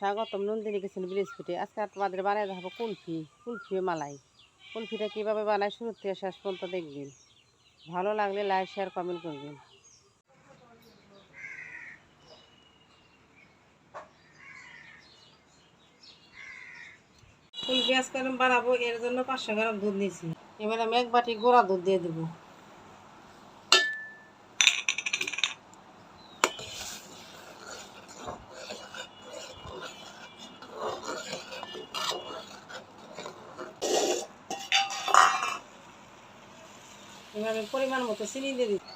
স্বাগতম নন্দিনী কিচেন বিস্কুটে আজকে তোমাদের বানিয়ে দেখাবো কুলফি কুলফি মালাই। কুলফিটা কীভাবে বানায় শুরু থেকে শেষ পর্যন্ত দেখবেন। ভালো লাগলে লাইক শেয়ার কমেন্ট করবেন। কুলফি আজকে বানাবো এর জন্য পাঁচশো গ্রাম দুধ নিয়েছি। এবার আমি এক বাটি গোড়া দুধ দিয়ে দেবো। আমি পরিমাণ মতো চিনি দিয়ে দিচ্ছি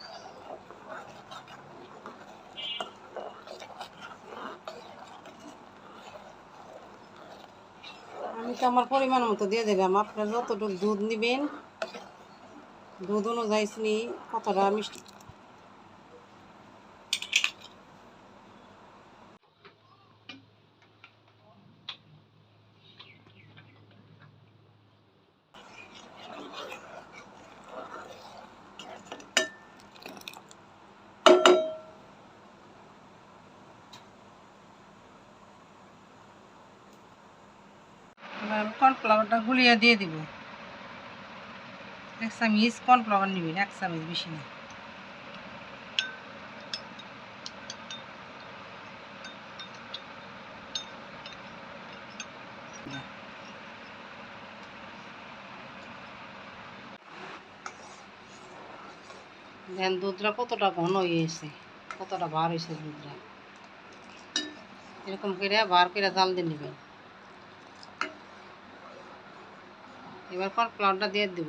আমি তো আমার পরিমাণ মতো দিয়ে দিলাম। আপনারা যতটুকু দুধ নেবেন, দুধ অনুযায়ী চিনি কতটা মিষ্টি। কর্নফ্লাওয়ারটা গুলিয়ে দিয়ে দিব। এক চামিচ কর্নফ্লাওয়ার নিবেন এক চামিচ বেশি না। দেন দুধটা কতটা ঘন হয়েছে কতটা বার হয়েছে দুধটা এরকম করে বার করে জাল দিয়ে নেবেন। এবার কর্নফ্লাওয়ারটা দিয়ে দেব।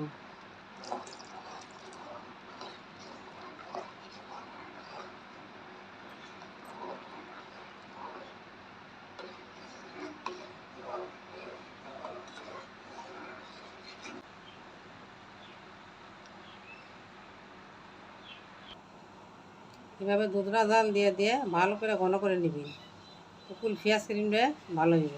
এভাবে দুধটা জাল দিয়ে দিয়ে ভালো করে ঘন করে নিবি। কুলফি আইসক্রিমটা ভালো হইব।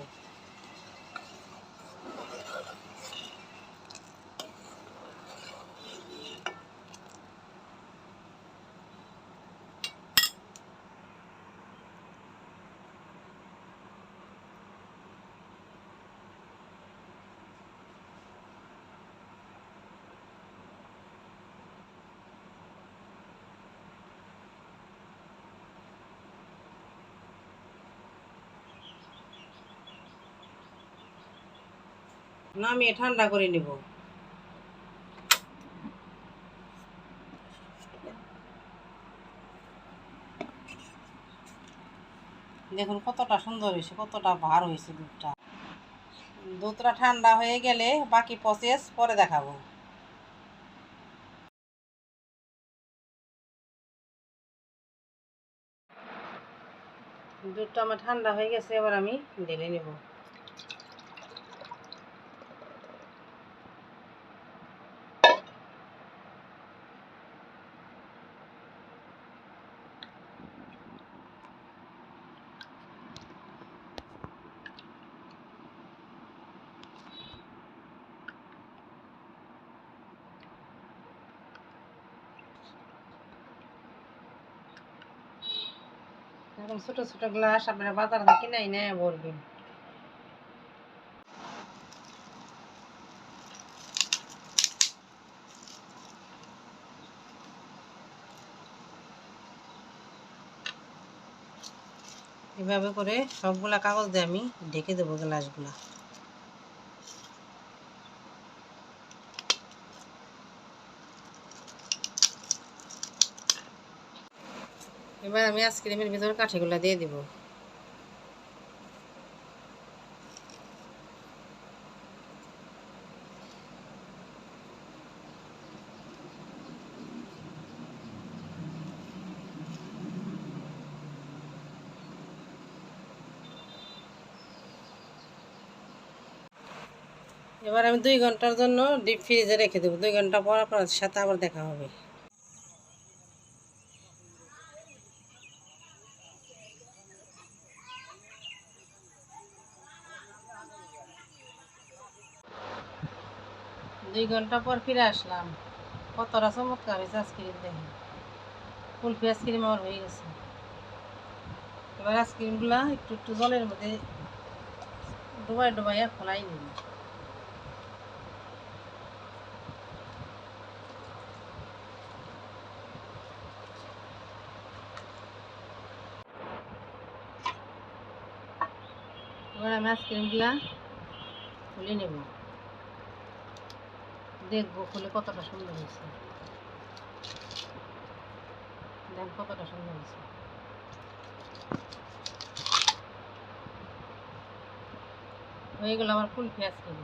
নামিয়ে ঠান্ডা করে নেব। দেখুন কতটা সুন্দর হয়েছে, কতটা ভার হয়েছে দুধটা। দুধটা ঠান্ডা হয়ে গেলে বাকি প্রসেস পরে দেখাবো। দুধটা আমার ঠান্ডা হয়ে গেছে, এবার আমি ঢেলে নেব। এরকম ছোট ছোট গ্লাস আপনারা বাজার থেকে কিনে এনে ভরবেন এভাবে করে সবগুলা কাগজ দিয়ে আমি ঢেকে দেবো গ্লাসগুলা। এবার আমি আইসক্রিমের ভিতর কাঠিগুলো দিয়ে দিব। এবার আমি দুই ঘণ্টার জন্য ডিপ ফ্রিজে রেখে দেবো। দুই ঘণ্টা পর আপনার সাথে আবার দেখা হবে। দুই ঘণ্টা পর ফিরে আসলাম। কতটা চমৎকার হয়েছে আইসক্রিম দেখে। কুলফি আইসক্রিম আমার হয়ে গেছে। এবার আইসক্রিমগুলা একটু একটু জলের মধ্যে ডুবাই ডুবাই খোলাই নিব। এবার আমি আইসক্রিমগুলা খুলে নেব। দেখব খুলে কতটা সুন্দর হয়েছে। দেখ কতটা সুন্দর হয়েছে। হয়ে গেল আমার ফুলফি আইসক্রিম